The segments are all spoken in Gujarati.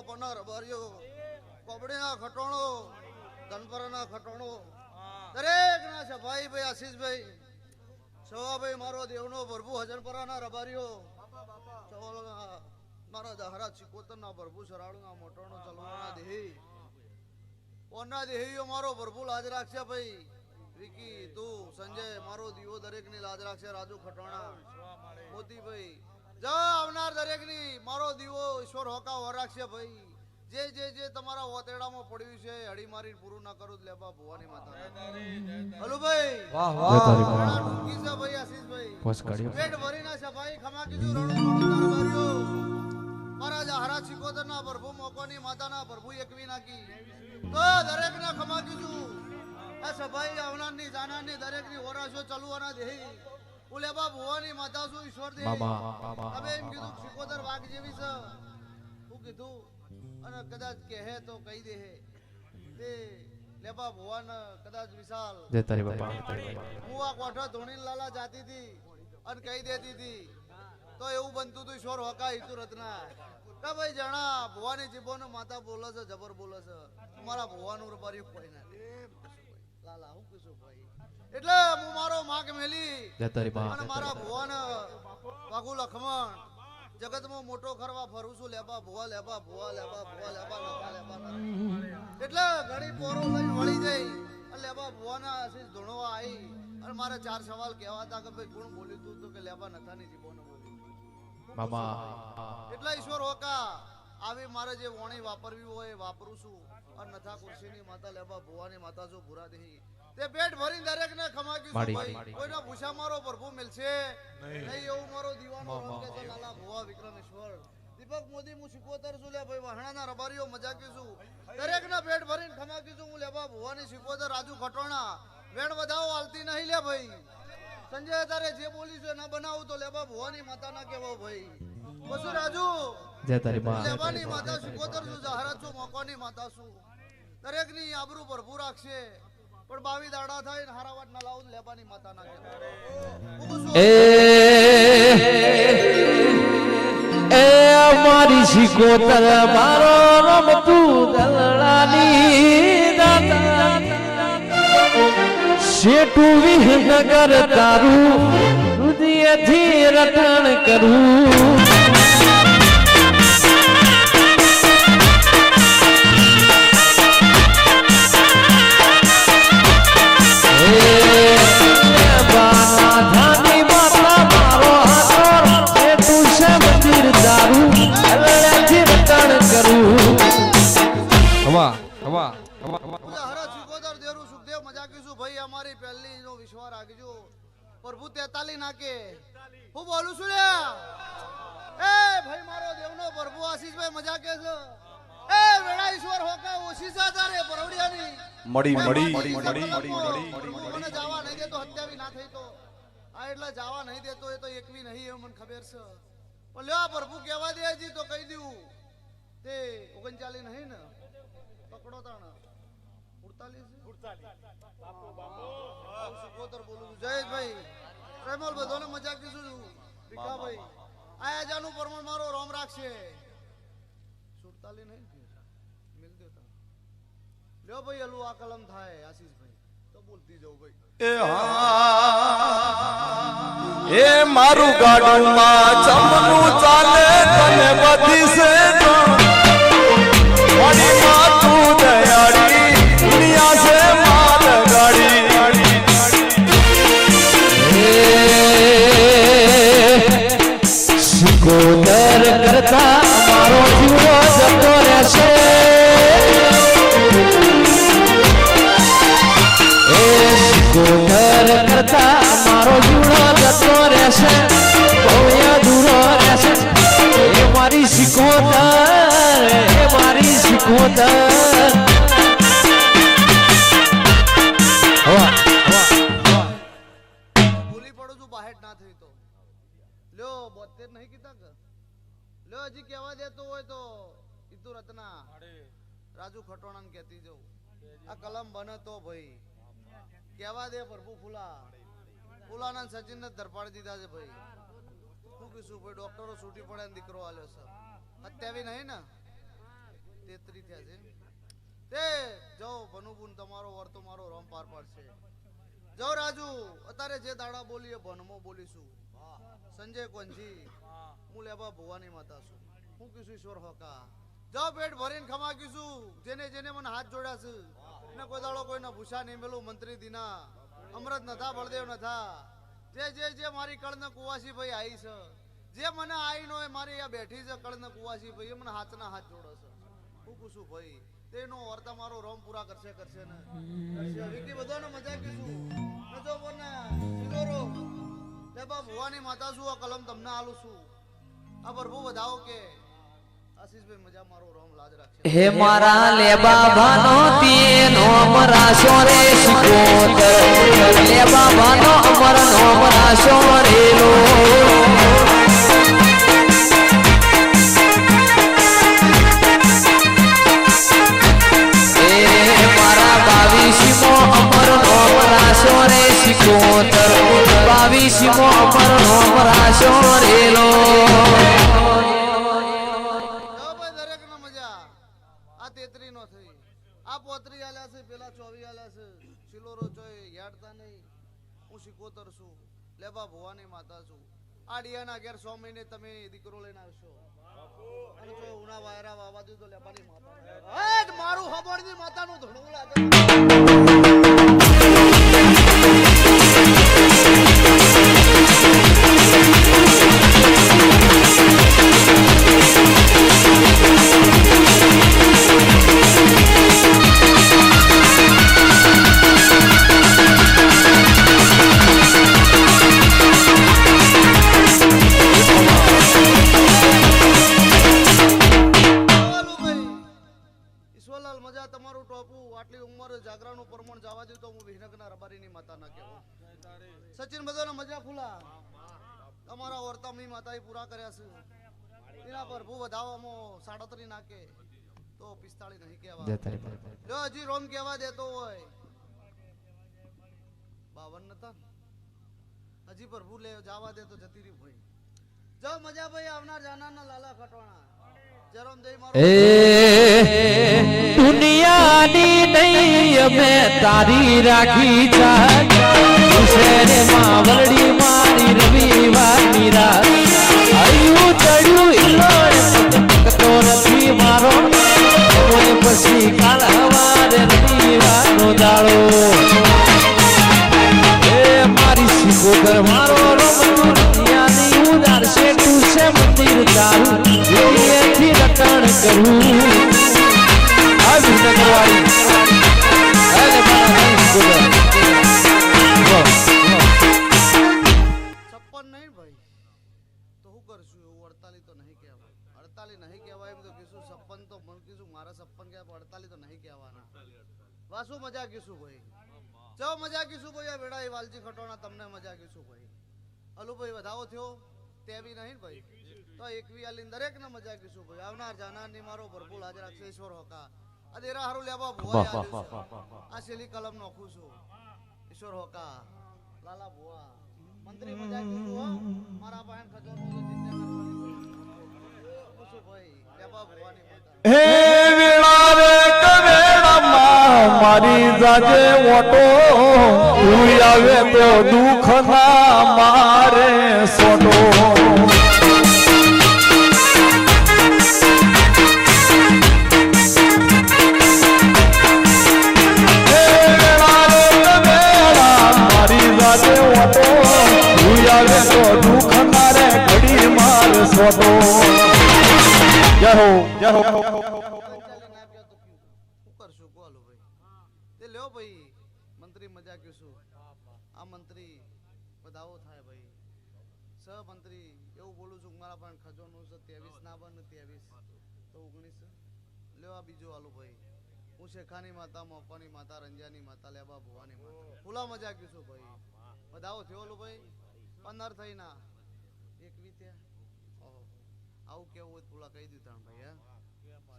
બાપાના રબારીઓ કોબડીના ખટોણો ધનપરાના ખટોણો. દરેક ના છે ભાઈ ભાઈ આશીષભાઈ. સવાભાઈ મારો દેવનો પ્રભુ હજનપરાના રબારીઓ. મારા દહરા ચિકોતરના પ્રભુ સરાળુના મોટોનો ચલવાના દેહી. ઓના દેહીઓ મારો પ્રભુ લાજ રાખશે ભાઈ. વિકી તું સંજય મારો દીવો દરેકની લાજ રાખશે રાજુ ખટોણા. મોતીભાઈ જા આવનાર દરેકની મારો દીવો ઈશ્વર હોકા વર ભાઈ. જે જે જે તમારા ઓતેડામાં પડ્યું છે હળી મારી પૂરું ના કરું લેબા ભવાની માતા. હલો ભાઈ. વાહ જય તારી વાહમાં. ઘણા છે ભાઈ આશીષભાઈ પોસ્ટ કાઢ્યો. પેટ ભરીને છે ભાઈ ખમા કીધું રણું રણું દરબારીઓ. હરા જહારા સિકોતરના પ્રભુ મોકોની માતાના પ્રભુ એકવી નાખી. તો દરેકને ખમા કીધું. આ સભાઈ આવનારની જાનારની દરેકની ઓરાશો ચલવાના દેહી. ઉલેબા ભુવાની માતા શું ઈશ્વર દે? તમે એમ કીધું સિકોતર વાઘ જેવી છે. હું કીધું અને કદાચ કહે તો કહી દે. તે લેબા ભુવન કદાચ વિશાલ. જય તારી બાપા જય તારી બાપા. હું આ કોઠો ધોણી લાલા જાતી હતી અને કહી દેતી હતી. તો એવું બનતું હતું ઈશ્વર હોકા હિતુ રત્ના. કે ભાઈ જણા ભુવાની જીભોનો માતા બોલે છે જબર બોલે છે. મારા ભુવાનું રૂપારી કોઈ ના લાલા હું કીધું ભાઈ? એટલે હું મારો માગ મેલી. અને મારા ભુવન વાઘુ લખમણ જગતમાં મોટો કરવા ફરું છું. લેબા ભુવા લેબા ભુવા લેબા ભુવા લેબા લેબા લેબા. એટલે ઘણી પોરો લઈને વળી જઈ અને લેબા ભુવાના આશીષ ધૂણવા આવી અને મારે ચાર સવાલ કહેવા હતા કે ભાઈ કોણ બોલ્યું તું? તો કે લેબા નથાની જીભોને બોલ્યું મામા. એટલે ઈશ્વર હોકા. આવી મારે જે વોણી વાપરવી હોય એ વાપરું છું. અને નથા ખુરશીની માતા લેબા ભુવાની માતા જો ભૂરા દેહી. તે પેટ ભરીને દરેક ને ખમાકી ભાઈ. કોઈના ભૂસા મારો પ્રભુ મિલશે? નહીં. એવું મારો દીવાનો રંગ કે છે લાલા ભુવા વિક્રમેશ્વર. દીપક મોદી હું સિકોતર છું લે ભાઈ વહાણાના રબારીઓ મજાકી છું. દરેક ના પેટ ભરીને ખમાકી છું હું લેબા ભુવાની સિકોતર રાજુ ખટોણા. વેણ વધાવો હાલતી નહીં લે ભાઈ. સંજય તારે જે બોલી છે ના બનાવું તો લેબા ભુવાની માતા ના કેવો ભાઈ. પછી રાજુ. જય તારી માં લેવાની માતા બાપા. શીખોતર છું જહરા છું મોકોની માતા છું દરેકની આબરૂ ભરપૂર રાખશે પણ બાવી દાડા થાય ને હારાવાટ ના લાવું લેવાની માતા ના. એ મારી શિકોતર મારો રમતું દલડાની દાતા શેઠુ વિહનગર તારું રુદિયથી રટણ કરું સુખદેવ ભાઈ અમારી પહેલી નો વિશ્વાસ રાખજો. પ્રભુ તેતાલી નાખે. હું બોલું છું લે એ ભાઈ મારો દેવનો પ્રભુ આશીષભાઈ મજાકે છે. એ વેડા ઈશ્વર હોકા ઓછી સાધારે પરવડિયાની. મડી મડી મડી મડી મડી મને જવા નહીં દેતો હત્યાવી ના થઈ તો આ એટલે જવા નહીં દેતો એ તો એકવી નહીં એ મને ખબર છે. પણ લ્યો પ્રભુ કહેવા દે હજી તો કહી દઉં. તે ઓગણચાલી નહીં ને? પકડો તાણ ઉડતાલીસ સિકોતર બોલું છું જયેશભાઈ પ્રેમલ બધાને મજાક કીધું છું. ભીખાભાઈ આ હજારનું પ્રમાણ મારો રોમ રાખશે. સુડતાલી નહીં? મિલ દે લ્યો ભાઈ હલવું આ કલમ થાય આશીષભાઈ. તો બોલતી જાઉં ભાઈ. એ હા એ મારું ગાડુમાં ચમનું ચાલે રહેશે ભવ્ય દૂરો રહેશે. એ મારી શિકોતર એ મારી હવા ભૂલી પડું છું બાહેટ ના થઈ તો. લ્યો, બોતેર નહીં કીધા કે? લ્યો, હજી કહેવા દેતો હોય તો. ઈતુ રત્ના. રાજુ ખટોણા ને કહેતી આ કલમ બને ભાઈ. કહેવા દે પ્રભુ ફૂલા. ફૂલાના સચિન ને ધરપાડી દીધા છે ભાઈ. શું કીશું ભાઈ? ડોક્ટરો છૂટી પડે ને દીકરો આલ્યો છે. અત્યાવી નહીં ને? તેત્રી થયા છે. તે જો ભનુબુન, તમારો વર્તો મારો રોમ પાર પાડશે. જો રાજુ, અત્યારે જે દાડા બોલીએ ભનમો બોલીશું. સંજય કોંજી હું લેબા ભુવાની માતા છું. હું કીશું ઈશ્વર હોકા જો પેટ ભરીને ખમા કીશું જેને જેને મને હાથ જોડ્યા છે. ને કોઈ દાડો કોઈને ભૂસા નહીં મેલું, મંત્રી દીના. અમૃત નથા, બળદેવ નથા. જે જે જે મારી કળન કુવાસી ભાઈ આવી છે, જે મને આઈ નો મારી આ બેઠી છે કળન કુવાસી ભાઈ એ મને હાથના હાથ જોડે છે. હું કુશું ભાઈ, તેનો વર્તા મારો રોમ પૂરા કરશે કરશે ને? કરશે વિકી, બધાને મજા કીધું. નજો બોને સિલોરો લે બા ભુવાની માતા શું આ કલમ તમને આલું છું. આ પ્રભુ વધાવો કે હે મારા લેબા ભાનો તીનો અમરાશો રે શિકોતર. લેબા ભાનો અમર નો અમરાશો રેલો બાવીસમો અમર નો અમરાશો રે આલ્યા ચોવી આલ્યા છે સિલોરો ચોય યાડતા નહીં. હું શીખોતર છું. લેબા ભુવાની માતા છું. આડિયાના ડિયાના ઘેર સો મહિને તમે દીકરો લઈને આવશો. ઉના વાયરા વાવા દીધો લેબાની માતા મારું હબળની માતાનું ધણું લાગે. જાગરાનું પ્રમાણ જવા દે તો હું વિહનગના રબારીની માતા ના કહેવું. સચિન બધાને મજા ફૂલા તમારા વર્તામની માતાએ પૂરા કર્યા છે. એના પર ભૂ વધાવામાં સાડત્રી નાખે. તો પિસ્તાળી નહીં કહેવા જો હજી રોમ કહેવા દેતો હોય. બાવન નતા હજી પર ભૂ લે જવા દે તો જતી રહી ભાઈ. જો મજા ભાઈ આવનાર જાનારના લાલા ખટવાણા. જરોમ જય મારો. અમે તારી રાખી ચાલ શહેરે માં મારી રવિવારની રાત. નથી મારો. પછી કાલવારે રવિવારનો દાડો. એ મારી સિકોતર મારો રમતું દુનિયાની ઉદાર છે તું એથી રટણ વાસુ મજા કીશું ભાઈ. ચો મજા કીશું ભાઈ. આ વેડા એ વાલજી ખટોણા તમને મજા કીશું ભાઈ. અલુભાઈ વધાવો થયો? તેવી નહીં ને ભાઈ? તો એકવી આલી દરેક ને મજા કીશું ભાઈ. આવનાર જાનારની મારો ભરપૂર હાજર રાખશે ઈશ્વર હોકા. આ દેરા હારું લેવા ભુવા આ શેલી કલમ નોખું છું. ઈશ્વર હોકા. લાલા ભુવા. મંત્રી મજા કીધું હો. મારા બહેન પૂછું ભાઈ. લેવા ભુવાની હે વેળા રે કવેળામાં મારી જાજે ઓટો તું આવે તો દુઃખ ના મારે સોટો હે ઘડી માર સોટો જય હો જય હો? કરશું બોલો ભાઈ. તે લ્યો ભાઈ, મંત્રી મજા કીશું આ મંત્રી બધાઓ થાય ભાઈ. સહમંત્રી, એવું બોલું છું કે મારા પણ ખજાનો છે, ત્રેવીસ ના બન ત્રેવીસ. તો ઓગણીસ. લ્યો આ બીજો આલુ ભાઈ. હું શેખાની માતા મોપાની માતા રંજાની માતા, લેબા ભુવાની માતા. ફૂલા મજા કીશું ભાઈ. બધાઓ થયો ઓલું ભાઈ? પંદર થઈ ના એક ત્યાં ઓહો. આવું કેવું હોય ફૂલા કહી દીધું ભાઈ, હા?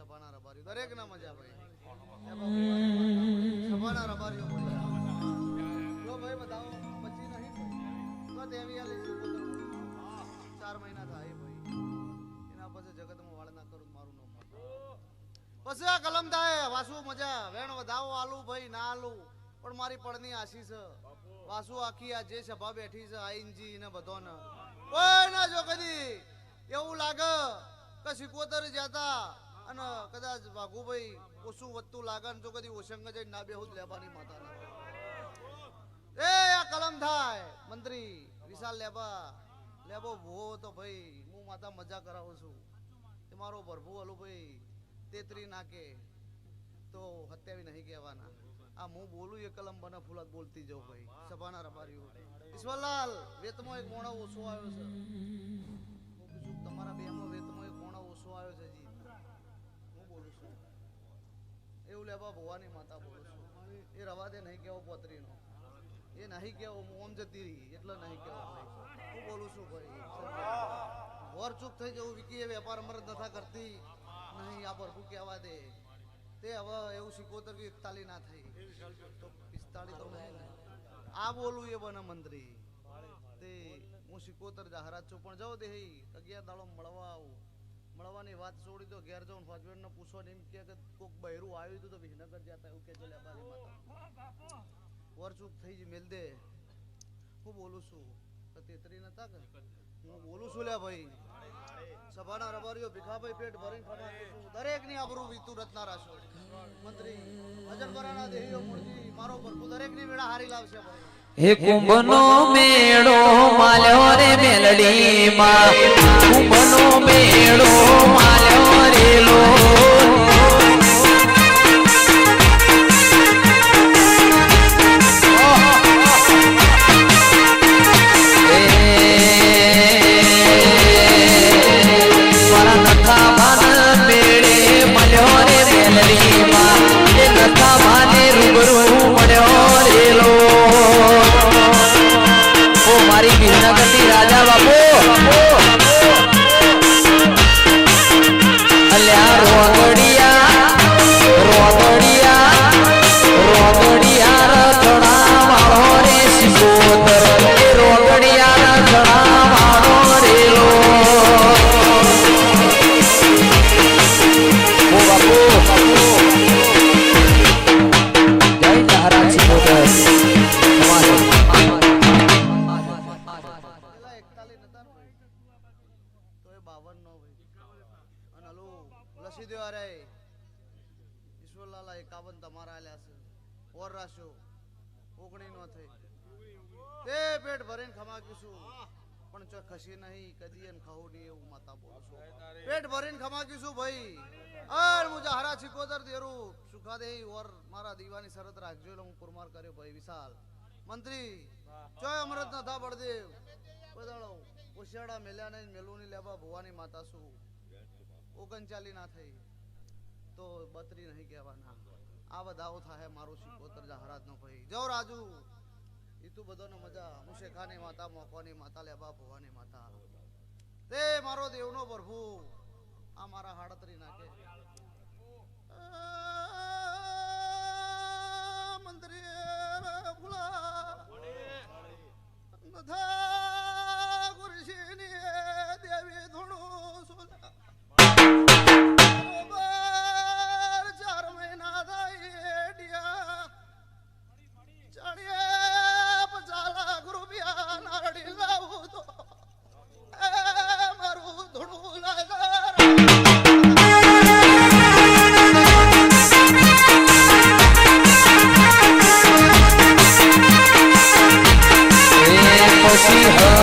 સભાના રબારીઓ. દરેક ના મજા ભાઈ સભાના રબારીઓ જો ભાઈ બતાવો પછી નહીં તો દેવી આ લઈશું ચાર મહિના થાય ભાઈ. એના પછી જગતમાં વાળ ના કરું મારું નામ પછી આ કલમ થાય વાસુ મજા. વેણ વધાવો આલુ ભાઈ ના આલુ. પણ મારી પડની આશીષ. વાસુ આખી આ જે સભા બેઠી છે આઈનજી ને બધોને. કોઈ ના જો કદી એવું લાગે કે સિકોતર જતા. અને કદાચ વાઘુભાઈ ઓછું વધતું લાગે ને જો કદી ઓશંગ જઈને ના બેહું લેવાની માતાના. એ, આ કલમ થાય. મંત્રી, વિશાલ લેબા. લેબો ભો તો ભાઈ, હું માતા મજા કરાવું છું. એ મારો ભરભુ અલુ ભાઈ તેતરી નાખે તો હત્યાવી નહીં કહેવાના. આ હું બોલું એ કલમ બને ફૂલત બોલતી જાઉં ભાઈ. સભાના રબારીઓ. ઈશ્વરલાલ વેતમાં એક મોણો ઓછો આવ્યો છે. એવું લેવા ભવાની માતા બોલું છું. એ રવા નહીં કેવો પોતરીનો. એ નહીં કેવો ઓમ જતી રહી, એટલે નહીં કેવો હું બોલું છું ભાઈ વોર ચૂક થઈ જવું, વિકી વેપાર અમરત નથા કરતી. નહીં, આ ભરપૂર કહેવા દે. તે હવે એવું શીખોતર કે એકતાલી ના થઈ. તો પિસ્તાળી તો આ બોલું એ બને મંત્રી. તે હું શીખોતર જાહેરાત છું. પણ જાઉં દે અગિયાર દાડો મળવા આવું. મળવાની વાત છોડી તો ઘેર જાઉં હસબન્ડ ને પૂછો એમ કે કોક બહેરું આવ્યું હતું તો વિસનગર જતા એવું કે છે લેબારી માતા. વરચૂક થઈ જ મેલ દે. હું બોલું છું? તો તેતરી નતા કે? હું બોલું છું લે ભાઈ. સભાના રબારીઓ ભીખાભાઈ પેટ ભરીને ફરમાવું છું. દરેકની આબરૂ વીતુ રત્ના રાશો મંત્રી અજનપરાના દેહીઓ મૂળજી, મારો પ્રભુ દરેકની વેળા હારી લાવશે ભાઈ. હે કુંભનો મેળો માલ્યો રે મેલડીમાં. કુંભનો મેળો માલ્યો મારા ઓગણી નો થઈ. તે પેટ ભરીને ખમાકીશું પણ ચો ખસી નહીં, કદી એને ખાવું નહીં એવું માતા બોલું છું. પેટ ભરીને ખમાકીશું ભાઈ. અર મુજા હરા છીકોતર દેરું. સુખા દે ઓર મારા દીવાની શરત રાખજો એટલે હું કુરમાર કર્યો ભાઈ, વિશાલ. મંત્રી ચોય અમૃત નથા બળદેવ? બદાડો ઉશિયાળા મેલ્યા નહીં, મેલુની લેવા ભુવાની માતા શું ઓગણચાલી ના થઈ. તો બત્રી નહીં કહેવાના. આ બધાઓ થાય મારું શિકોતર જહરાત નો ભાઈ. જો રાજુ. એ તું બધોને મજા. મુશેખાની માતા મોકવાની માતા લેબા ભવાની માતા. તે મારો દેવનો પ્રભુ. આ મારા હાડતરી નાખે. મંદિરે ભૂલા.